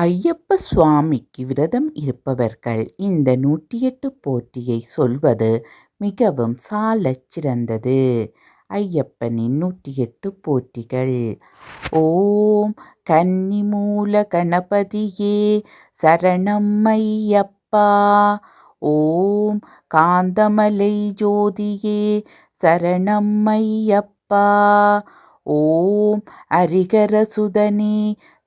ஐயப்ப சுவாமிக்கு விரதம் இருப்பவர்கள் இந்த நூற்றியெட்டு போற்றியை சொல்வது மிகவும் சாலச் சிறந்தது. ஐயப்பனின் நூற்றியெட்டு போற்றிகள். ஓம் கன்னிமூல கணபதியே சரணம் ஐயப்பா. ஓம் காந்தமலை ஜோதியே சரணம் ஐயப்பா. ஓம் அரிகரசுதனே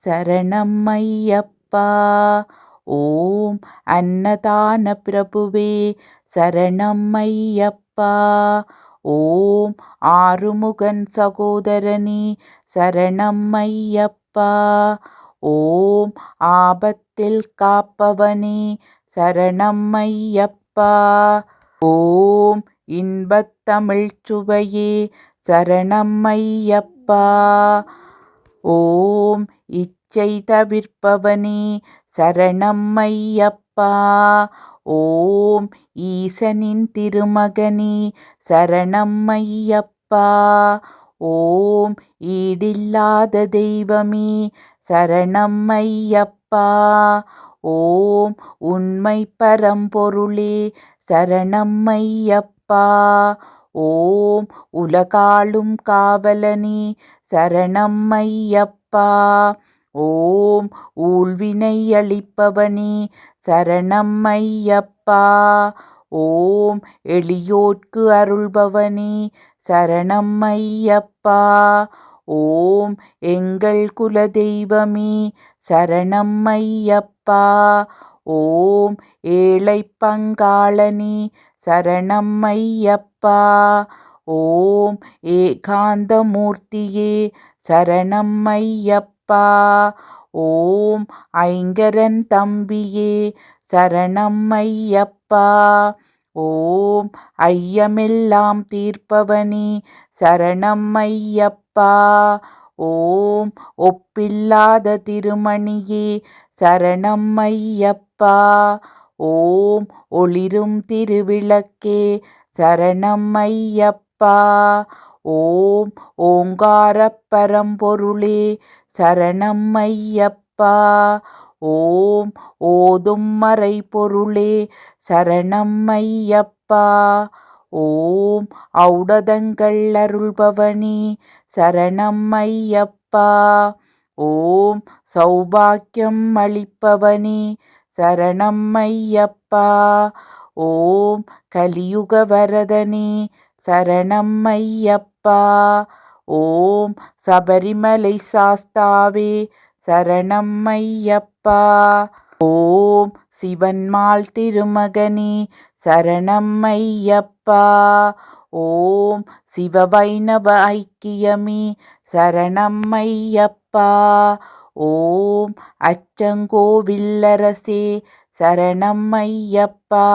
சரணம் ஐயப்பா. ஓம் அன்னதான பிரபுவே சரணம் ஐயப்பா. ஓம் ஆறுமுகன் சகோதரனே சரணம் ஐயப்பா. ஓம் ஆபத்தில் காப்பவனே சரணம் ஐயப்பா. ஓம் இன்பத்தமிழ்ச்சுவையே சரணம் ஐயப்பா. ஓம் இச்சை தவிர்ப்பவனே சரணம் ஐயப்பா. ஓம் ஈசனின் திருமகனே சரணம் ஐயப்பா. ஓம் ஈடில்லாத தெய்வமே சரணம் ஐயப்பா. ஓம் உண்மை பரம்பொருளே சரணம் ஐயப்பா. ஓம் உலகாளும் காவலனே சரணம் ஐயப்பா. ஓம் ஊழ்வினை அளிப்பவனே சரணம் ஐயப்பா. ஓம் எளியோர்க்கு அருள்பவனே சரணம் ஐயப்பா. ஓம் எங்கள் குலதெய்வமே சரணம் ஐயப்பா. ஓம் ஏழை பங்காளனே சரணம் ஐயப்பா. ஓம் ஏகாந்தமூர்த்தியே சரணம் ஐயப்பா. ஓம் ஐங்கரன் தம்பியே சரணம் ஐயப்பா. ஓம் ஐயமெல்லாம் தீர்ப்பவனே சரணம் ஐயப்பா. ஓம் ஒப்பில்லாத திருமணியே சரணம் ஐயப்பா. ஓம் ஒளிரும் திருவிளக்கே சரணம் ஐயப்பா. ஓம் ஓங்காரப் பரம்பொருளே சரணம் ஐயப்பா. ஓம் ஓதும் மறை பொருளே சரணம் ஐயப்பா. ஓம் ஔடதங்கள் அருள்பவனே சரணம் ஐயப்பா. ஓம் சௌபாக்கியம் அளிப்பவனே சரணம் ஐயப்பா. ஓம் கலியுக வரதனே சரணம் ஐயப்பா. ஓம் சபரிமலை சாஸ்தாவே சரணம் ஐயப்பா. ஓம் சிவன்மால் திருமகனே சரணம் ஐயப்பா. ஓம் சிவவைணவ ஐக்கியமே சரணம் ஐயப்பா. ஓம் அச்சங்கோவில்லரசே சரணம் ஐயப்பா.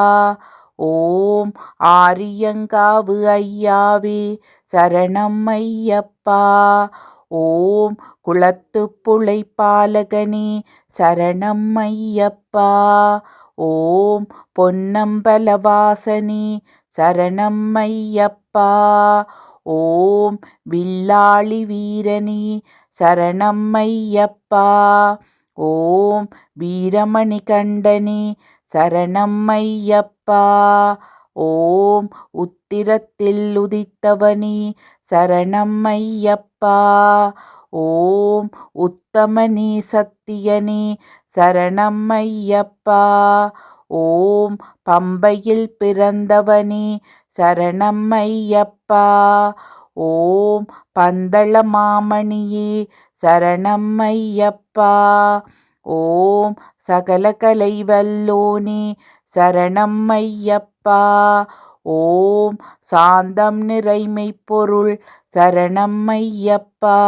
ஓம் ஆரியங்காவு ஐயாவே சரணம் ஐயப்பா. ஓம் குளத்து குளத்துப் புழைப்பாலகனே சரணம் ஐயப்பா. ஓம் பொன்னம்பலவாசனே சரணம் ஐயப்பா. ஓம் வில்லாளி வீரனே சரணம் ஐயப்பா. ஓம் வீரமணி கண்டனே சரணம் ஐயப்பா. ஓம் உத்திரத்தில் உதித்தவனி சரணம் ஐயப்பா. ஓம் உத்தமனி சத்தியனி சரணம் ஐயப்பா. ஓம் பம்பையில் பிறந்தவனி சரணம் ஐயப்பா. ஓம் பந்தள மாமணியே சரணம் ஐயப்பா. ஓம் சகல கலை வல்லோனே சரணம் ஐயப்பா. ஓம் சாந்தம் நிறைமெய்ப்பொருள் சரணம் ஐயப்பா.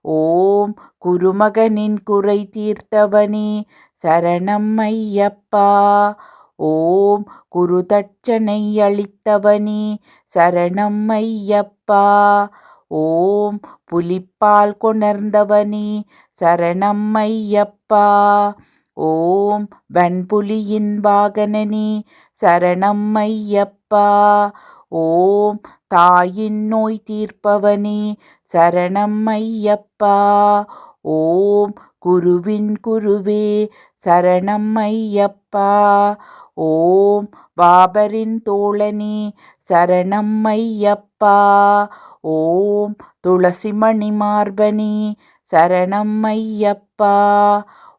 ஓம் குருமகனின் குறை தீர்த்தவனே சரணம் ஐயப்பா. ஓம் குருதட்சணை அளித்தவனே சரணம் ஐயப்பா. ஓம் புலிப்பால் கொணர்ந்தவனே சரணம் ஐயப்பா. ஓம் வன்புலியின் வாகனனே சரணம் ஐயப்பா. ஓம் தாயின் நோய் தீர்ப்பவனே சரணம் ஐயப்பா. ஓம் குருவின் குருவே சரணம் ஐயப்பா. ஓம் பாபரின் தோழனே சரணம் ஐயப்பா. ஓம் துளசிமணி மார்பனே சரணம் ஐயப்பா.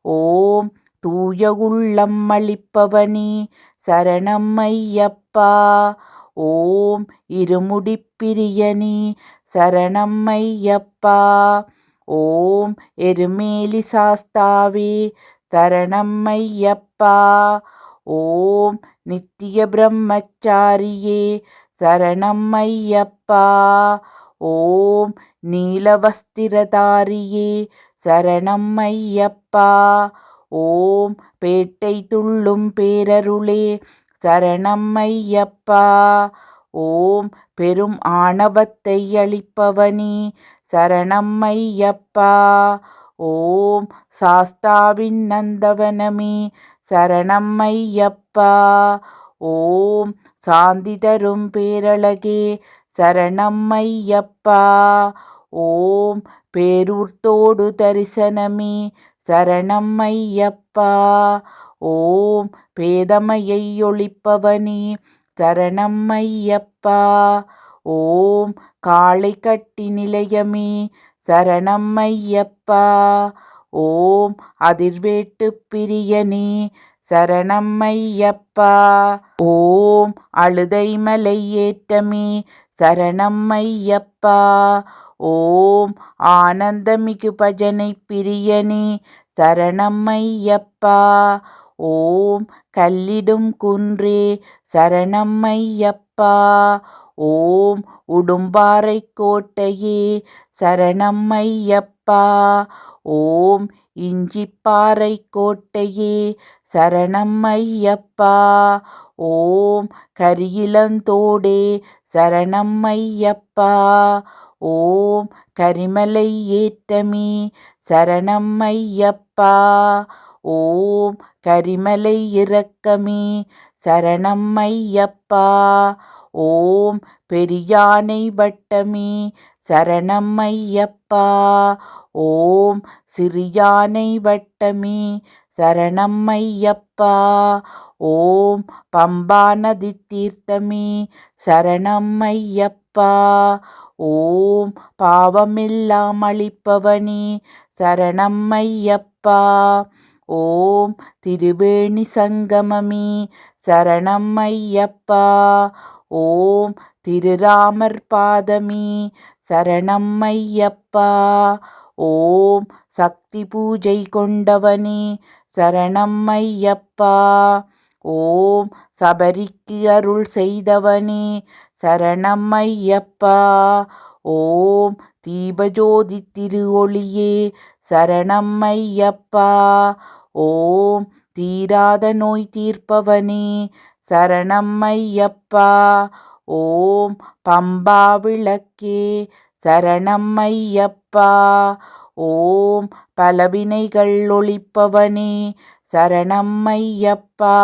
ஓம் தூய உள்ளம் அளிப்பவனே சரணம் ஐயப்பா. ஓம் இருமுடிப்பிரியனே சரணம் ஐயப்பா. ஓம் எருமேலி சாஸ்தாவே சரணம் ஐயப்பா. ஓம் நித்திய பிரம்மச்சாரியே சரணம் ஐயப்பா. ஓம் நீலவஸ்திரதாரியே சரணம் ஐயப்பா. ஓம் பேட்டை துள்ளும் பேரருளே சரணம் ஐயப்பா ஓம் பெரும் ஆணவத்தை அளிப்பவனே சரணம் ஐயப்பா ஓம் சாஸ்தாவின் நந்தவனமே சரணம் ஐயப்பா ஓம் சாந்தி தரும் பேரழகே சரணம் ஐயப்பா ஓம் பேரூர்த்தோடு தரிசனமே சரணம் ஐயப்பா ஓம் பேதமையை ஒழிப்பவனே சரணம் ஐயப்பா ஓம் காளை கட்டி நிலையமே சரணம் ஐயப்பா ஓம் அதிர்வேட்டு பிரியனே சரணம் ஐயப்பா ஓம் அழுதை மலை ஏற்றமே சரணம் ஐயப்பா ஓம் ஆனந்தமிகு பஜனை பிரியனே சரணம்மையப்பா. ஓம் கல்லிடும் குன்றே சரணம்மையப்பா. ஓம் உடும்பாறை கோட்டையே சரணம்மையப்பா. ஓம் இஞ்சிப்பாறை கோட்டையே சரணம்மையப்பா. ஓம் கரியிலந்தோடே சரணம்மையப்பா. ஓம் கரிமலை ஏற்றமே சரணம் ஐயப்பா. ஓம் கரிமலை இறக்கமே சரணம் ஐயப்பா. ஓம் பெரியானை வட்டமே சரணம் ஐயப்பா. ஓம் சிறியானை வட்டமே சரணம் ஐயப்பா. ஓம் பம்பா நதி தீர்த்தமே சரணம் ஐயப்பா. ஓம் பாவமெல்லாம் அளிப்பவனே சரணம் ஐயப்பா. ஓம் திருவேணி சங்கமமே சரணம் ஐயப்பா. ஓம் திருராமர் பாதமே சரணம் ஐயப்பா. ஓம் சக்தி பூஜை கொண்டவனே சரணம் ஐயப்பா. ஓம் சபரிக்கு அருள் செய்தவனே சரணம் ஐயப்பா ஓம் தீபஜோதி திருவொளியே சரணம் ஐயப்பா ஓம் தீராத நோய் தீர்ப்பவனே சரணம் ஐயப்பா ஓம் பம்பா விளக்கே சரணம் ஐயப்பா ஓம் பலவினைகள் ஒழிப்பவனே சரணம் ஐயப்பா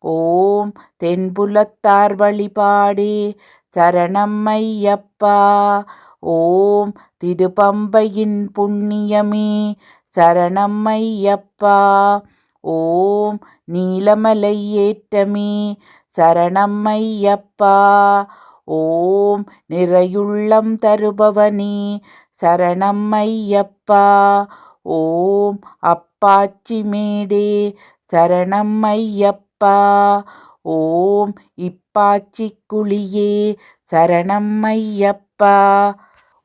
ஓம் தென்புலத்தார் வழிபாடே. சரணம் ஐயப்பா. ஓம் திருப்பம்பையின் புண்ணியமே. சரணம் ஐயப்பா. ஓம் நீலமலை ஏற்றமே. சரணம் ஐயப்பா. ஓம் நிறையுள்ளம் தருபவனே. சரணம் ஐயப்பா. ஓம் அப்பாச்சி மேடே. சரணம் ஐயப்பா. இப்பா ஓம் இப்பாச்சி குழியே சரணம் ஐயப்பா.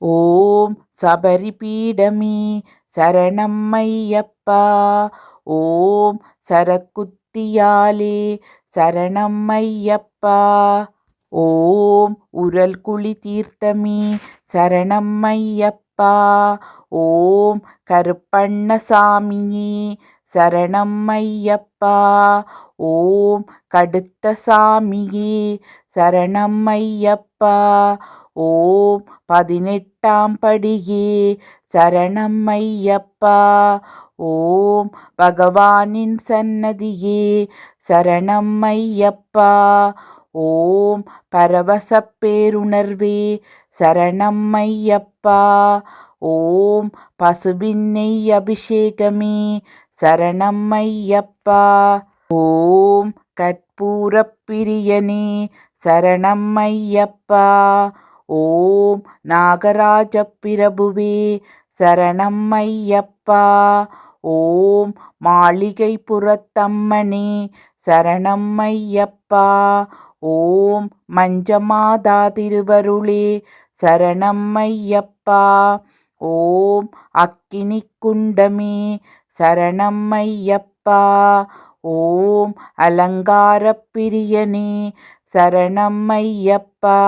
ஓம் சபரி பீடமே சரணம் ஐயப்பா. ஓம் சரக்குத்தியாலே சரணம் ஐயப்பா. ஓம் உரல் குழி தீர்த்தமே சரணம் ஐயப்பா. ஓம் கருப்பண்ண சாமியே சரணம் ஐயப்பா ஓம் கடுத்த சாமியே சரணம் ஐயப்பா ஓம் பதினெட்டாம் படியே சரணம் ஐயப்பா ஓம் பகவானின் சன்னதியே சரணம் ஐயப்பா ஓம் பரவசப் பேருணர்வே சரணம் ஐயப்பா ஓம் பசுவின் நெய் அபிஷேகமே சரணம் ஐயப்பா ஓம் கற்பூரப்பிரியனே சரணம் ஐயப்பா ஓம் நாகராஜ பிரபுவே சரணம் ஐயப்பா ஓம் மாளிகை புறத்தம்மனே சரணம் ஐயப்பா ஓம் மஞ்சமாதா திருவருளே சரணம் ஐயப்பா ஓம் அக்கினி குண்டமே சரணம் ஐயப்பா ஓம் அலங்காரப் பிரியனே சரணம் ஐயப்பா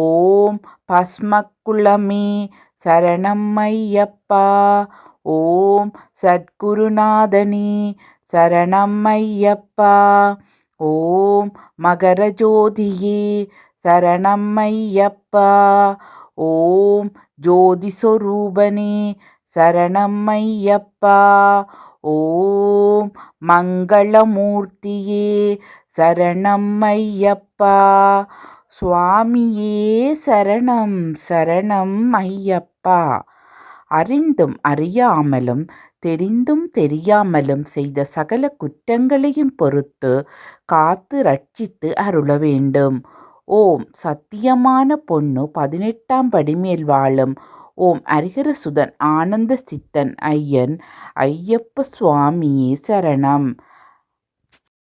ஓம் பஸ்மக்குளமே சரணம் ஐயப்பா ஓம் சத்குருநாதனே சரணம் ஐயப்பா ஓம் மகரஜோதியே சரணம் ஐயப்பா ஓம் ஜோதிஸ்வரூபனே சரணம் ஐயப்பா ஓம் மங்களமூர்த்தியே சரணம் ஐயப்பா சுவாமியே சரணம் சரணம் ஐயப்பா. அறிந்தும் அறியாமலும் தெரிந்தும் தெரியாமலும் செய்த சகல குற்றங்களையும் பொறுத்து காத்து ரட்சித்து அருள வேண்டும். ஓம் சத்தியமான பொண்ணு பதினெட்டாம் படிமேல் வாழும் ஓம் அரிகரசுதன் ஆனந்த சித்தன் ஐயன் ஐயப்ப சுவாமியே சரணம்.